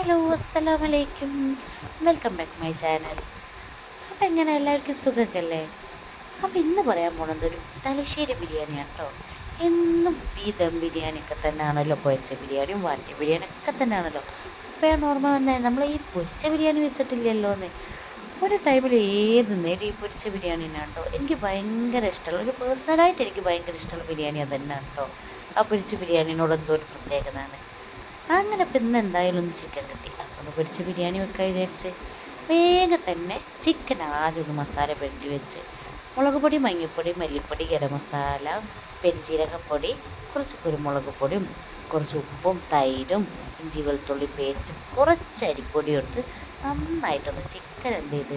Hello അസ്സലാം വലൈക്കും welcome back my channel. അപ്പം എങ്ങനെ എല്ലാവർക്കും സുഖമൊക്കെയല്ലേ? അപ്പം ഇന്ന് പറയാൻ പോകുന്നത് ഒരു തലശ്ശേരി ബിരിയാണി കേട്ടോ എന്നും ഈ ദം ബിരിയാണിയൊക്കെ തന്നെയാണല്ലോ പൊരിച്ച ബിരിയാണിയും വാട്ടിയ ബിരിയാണി ഒക്കെ തന്നെയാണല്ലോ അപ്പോൾ ഞാൻ ഓർമ്മ വന്നേ നമ്മൾ ഈ പൊരിച്ച ബിരിയാണി വെച്ചിട്ടില്ലല്ലോ എന്ന് ഒരു ടൈമിൽ ഏത് നേരം ഈ പൊരിച്ച ബിരിയാണി തന്നെയാണ് കേട്ടോ എനിക്ക് ഭയങ്കര ഇഷ്ടമുള്ള ഒരു പേഴ്സണലായിട്ട് എനിക്ക് ഭയങ്കര ഇഷ്ടമുള്ള ബിരിയാണി അത് തന്നെയാണ് കേട്ടോ ആ പൊരിച്ച ബിരിയാണിനോട് എന്തോ ഒരു പ്രത്യേകതയാണ് അങ്ങനെ പിന്നെ എന്തായാലും ചിക്കൻ കിട്ടി അപ്പോൾ ഒന്ന് ബിരിയാണി വെക്കാൻ വിചാരിച്ച്. വേഗം തന്നെ ചിക്കൻ ആദ്യം ഒന്ന് മസാല പെരട്ടി വെച്ച്. മുളക് പൊടി മഞ്ഞൾപ്പൊടി മല്ലിപ്പൊടി ഗരം മസാല പെരിഞ്ചീരകപ്പൊടി കുറച്ച് കുരുമുളക് പൊടിയും കുറച്ച് ഉപ്പും തൈരും ഇഞ്ചി വെളുത്തുള്ളി പേസ്റ്റും കുറച്ച് അരിപ്പൊടിയും ഇട്ട് നന്നായിട്ടൊന്ന് ചിക്കൻ എന്ത് ചെയ്ത്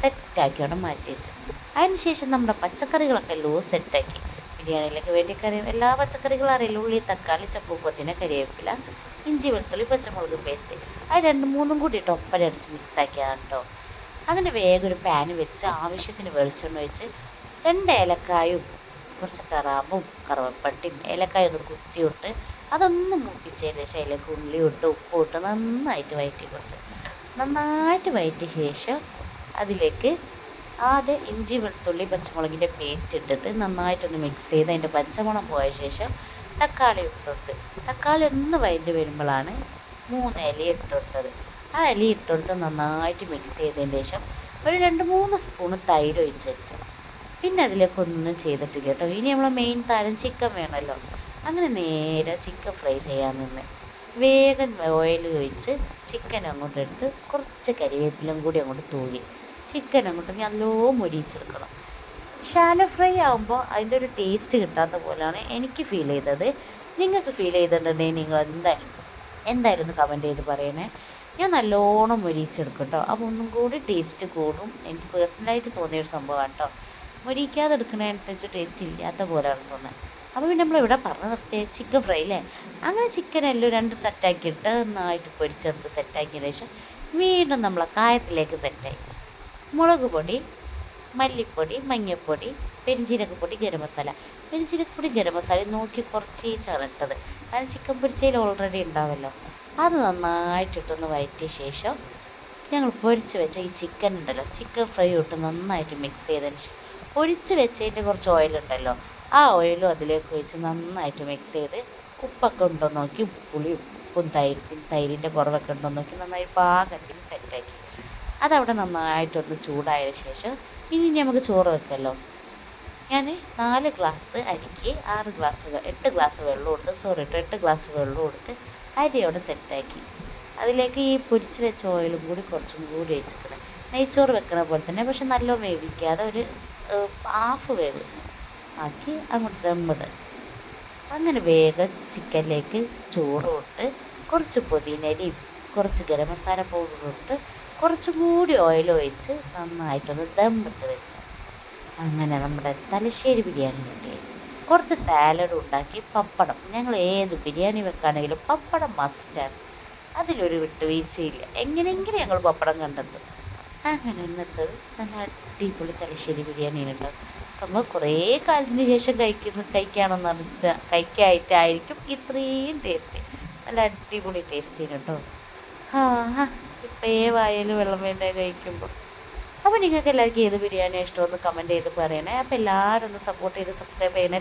സെറ്റാക്കി അവിടെ മാറ്റി വെച്ചു അതിന് ശേഷം നമ്മുടെ പച്ചക്കറികളൊക്കെ ലൂസ് സെറ്റാക്കി ബിരിയാണിയിലേക്ക് വേണ്ടി കറി എല്ലാ പച്ചക്കറികളും അറിയില്ല. ഉള്ളി തക്കാളി ചപ്പൂപ്പത്തിന് കരിവേപ്പില ഇഞ്ചി വെളുത്തുള്ളി പച്ചമുളക് പേസ്റ്റ് അത് രണ്ട് മൂന്നും കൂടി ഇട്ട് ഒപ്പര അടിച്ച് മിക്സാക്കിയാണ് കേട്ടോ അങ്ങനെ വേഗം ഒരു പാൻ വെച്ച് ആവശ്യത്തിന് വെളിച്ചെണ്ണ വെച്ച് രണ്ട് ഏലക്കായും കുറച്ച് കറാമ്പും കറുവപ്പട്ടിയും ഏലക്കായ ഒന്ന് കുത്തിയിട്ട് അതൊന്ന് മൂപ്പിച്ചതിന് ശേഷം അതിലേക്ക് ഉള്ളി ഇട്ട് ഇട്ട് നന്നായിട്ട് വയറ്റി കൊടുത്ത്. നന്നായിട്ട് വയറ്റിയ ശേഷം അതിലേക്ക് ആദ്യം ഇഞ്ചി വെളുത്തുള്ളി പച്ചമുളകിന്റെ പേസ്റ്റ് ഇട്ടിട്ട് നന്നായിട്ടൊന്ന് മിക്സ് ചെയ്ത് അതിന്റെ പച്ചമണം പോയ ശേഷം തക്കാളി ഇട്ടുകൊടുത്ത് തക്കാളി ഒന്ന് വൈകിട്ട് വരുമ്പോഴാണ് മൂന്ന് ഇല ഇട്ടുകൊടുത്തത് ആ ഇല ഇട്ടുകൊടുത്ത് നന്നായിട്ട് മിക്സ് ചെയ്തതിന് ശേഷം ഒരു രണ്ട് മൂന്ന് സ്പൂൺ തൈര് ഒഴിച്ച് വെച്ച്. പിന്നെ അതിലേക്ക് ഒന്നും ചെയ്തിട്ടില്ല കേട്ടോ. ഇനി നമ്മൾ മെയിൻ താരം ചിക്കൻ വേണമല്ലോ. അങ്ങനെ നേരെ ചിക്കൻ ഫ്രൈ ചെയ്യാൻ നിന്ന്. വേഗം ഓയിൽ ഒഴിച്ച് ചിക്കൻ അങ്ങോട്ട് കുറച്ച് കരിവേപ്പിലും കൂടി അങ്ങോട്ട് തൂകി ചിക്കൻ അങ്ങോട്ട് നല്ലോ മൊരിച്ചെടുക്കണം ഷാലോ ഫ്രൈ ആകുമ്പോൾ അതിന്റെ ഒരു ടേസ്റ്റ് കിട്ടാത്ത പോലെയാണ് എനിക്ക് ഫീൽ ചെയ്തത്. നിങ്ങൾക്ക് ഫീൽ ചെയ്തിട്ടുണ്ടെങ്കിൽ നിങ്ങൾ എന്തായാലും എന്തായാലും ഒന്ന് കമന്റ് ചെയ്ത് പറയണേ. ഞാൻ നല്ലോണം മൊരിച്ചെടുക്കും കേട്ടോ അപ്പോൾ ഒന്നും കൂടി ടേസ്റ്റ് കൂടും. എനിക്ക് പേഴ്സണലായിട്ട് തോന്നിയൊരു സംഭവമാണ് കേട്ടോ മൊരിക്കാതെ എടുക്കുന്നതനുസരിച്ച് ടേസ്റ്റ് ഇല്ലാത്ത പോലെയാണ് തോന്നുന്നത്. അപ്പോൾ പിന്നെ നമ്മളിവിടെ പറഞ്ഞു നിർത്തിയ ചിക്കൻ ഫ്രൈ അല്ലേ അങ്ങനെ ചിക്കൻ എല്ലാം രണ്ട് സെറ്റാക്കിയിട്ട് നന്നായിട്ട് പൊരിച്ചെടുത്ത് സെറ്റാക്കിയതിന് ശേഷം വീണ്ടും നമ്മളെ കായത്തിലേക്ക് സെറ്റായി മുളക് പൊടി മല്ലിപ്പൊടി മഞ്ഞൾപ്പൊടി പെരിഞ്ചീരകപ്പൊടി ഗരം മസാല. പെരിഞ്ചീരക പൊടി ഗരം മസാല നോക്കി കുറച്ച് ഇട്ടത് കാരണം ചിക്കൻ പൊരിച്ചതിൽ ഓൾറെഡി ഉണ്ടാവല്ലോ. അത് നന്നായിട്ടിട്ടൊന്ന് വയറ്റിയ ശേഷം ഞങ്ങൾ പൊരിച്ച് വെച്ച ഈ ചിക്കൻ ഉണ്ടല്ലോ ചിക്കൻ ഫ്രൈ ഇട്ട് നന്നായിട്ട് മിക്സ് ചെയ്തതിന് ശേഷം പൊരിച്ച് വെച്ചതിന്റെ കുറച്ച് ഓയിലുണ്ടല്ലോ ആ ഓയിലും അതിലേക്ക് ഒഴിച്ച് നന്നായിട്ട് മിക്സ് ചെയ്ത് ഉപ്പൊക്കെ ഉണ്ടോ നോക്കി പുളി ഉപ്പും തൈരും തൈരിന്റെ കുറവൊക്കെ ഉണ്ടോ നോക്കി നന്നായി പാകത്തിന് സെറ്റാക്കി അതവിടെ നന്നായിട്ടൊന്ന് ചൂടായ ശേഷം ഇനി നമുക്ക് ചോറ് വെക്കല്ലോ. ഞാൻ നാല് ഗ്ലാസ് അരിക്ക് ആറ് ഗ്ലാസ് എട്ട് ഗ്ലാസ് വെള്ളം കൊടുത്ത് സോറി കേട്ടോ എട്ട് ഗ്ലാസ് വെള്ളം കൊടുത്ത് അരിയോടെ സെറ്റാക്കി അതിലേക്ക് ഈ പൊരിച്ച് വെച്ച ഓയിലും കൂടി കുറച്ചും കൂടി ഒഴിച്ചിക്കണം നെയ്ച്ചോറ് വെക്കണ പോലെ തന്നെ പക്ഷെ നല്ല വേവിക്കാതെ ഒരു ഹാഫ് വേവ് ആക്കി അങ്ങോട്ട് ദമ്മിട് അങ്ങനെ വേഗം ചിക്കനിലേക്ക് ചോറ് ഇട്ട് കുറച്ച് പൊതിനരിയും കുറച്ച് ഗരം മസാല പൗഡർ ഇട്ട് കുറച്ചും കൂടി ഓയിൽ ഒഴിച്ച് നന്നായിട്ടൊന്ന് ദം ഇട്ട് വെച്ച്. അങ്ങനെ നമ്മുടെ തലശ്ശേരി ബിരിയാണി കിട്ടി കുറച്ച് സാലഡ് ഉണ്ടാക്കി പപ്പടം. ഞങ്ങൾ ഏത് ബിരിയാണി വെക്കുകയാണെങ്കിലും പപ്പടം മസ്റ്റാണ് അതിലൊരു വിട്ടുവീഴ്ചയില്ല എങ്ങനെയെങ്കിലും ഞങ്ങൾ പപ്പടം കണ്ടത് അങ്ങനെ ഇന്നത്തെ നല്ല അടിപൊളി തലശ്ശേരി ബിരിയാണി ഉണ്ട്. സംഭവം കുറേ കാലത്തിന് ശേഷം കഴിക്കുന്ന കഴിക്കുകയാണെന്ന് പറഞ്ഞാൽ കഴിക്കായിട്ടായിരിക്കും ഇത്രയും ടേസ്റ്റ് നല്ല അടിപൊളി ടേസ്റ്റ് കേട്ടോ. ആ. ഹാ ഇപ്പം ഏവായാലും വെള്ളം വേണ്ട കഴിക്കുമ്പോൾ അപ്പോൾ നിങ്ങൾക്ക് എല്ലാവർക്കും ഏത് ബിരിയാണി ഇഷ്ടമെന്ന് കമന്റ് ചെയ്ത് പറയണേ. അപ്പോൾ എല്ലാവരും ഒന്ന് സപ്പോർട്ട് ചെയ്ത് സബ്സ്ക്രൈബ് ചെയ്യണേ.